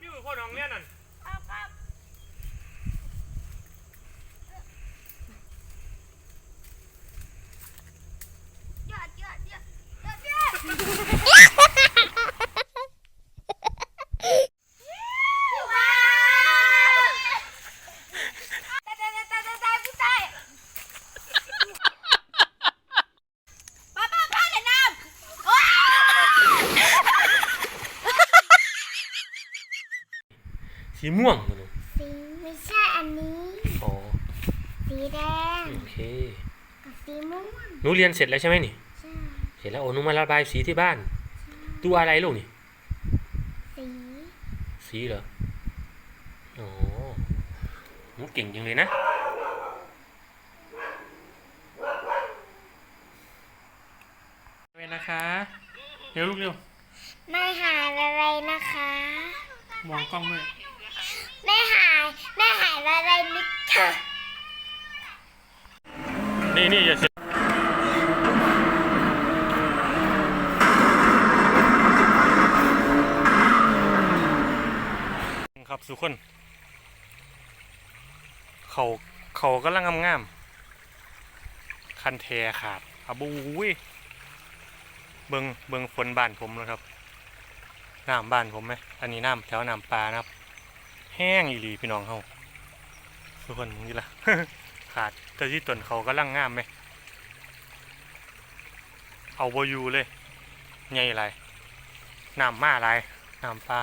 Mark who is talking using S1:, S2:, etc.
S1: พี่คนของเนี้ยนั่น
S2: ครับครับยอดยอดยอดยอดยอดว้าวตายตายตายตายตายผู้ชายป้าป้าป้าเล่นน้ำว้าว
S1: สีม่วงมาดู
S2: สีไม่ใช่อันนี้
S1: อ๋อ
S2: สีแดง
S1: โอเค
S2: กับสีม่วง
S1: หนูเรียนเสร็จแล้วใช่ไหมนี่
S2: ใช่
S1: เสร็จแล้วโอ้หนูมาระบายสีที่บ้าน ตัวอะไรลูกนี่
S2: สี
S1: สีเหรอ อ๋อ หนูเก่งจังเลยนะ เวนนะคะ เร็วลูกเร็ว
S2: ไม่หายอะไรนะคะ
S1: มองกล้องด้วย
S2: ไม่หายไม่หายอะไรนิดเถอะ
S1: นี่นี่อย่าเสียครับสุคน เขาเขากำลังงามๆคันแทขาดอะบูวิเบิงเบิงฝนบ้านผมนะครับน้ำบ้านผมไหมอันนี้น้ำแถวน้ำปลานะครับ แห้งอีหลีพี่น้องเขาทุกคนมึงนี่ละขาดแต่ที่ต้นเขากำลังงามไหม เอาโบยูเลยใหญ่ไรน้ำมาไรน้ำปลา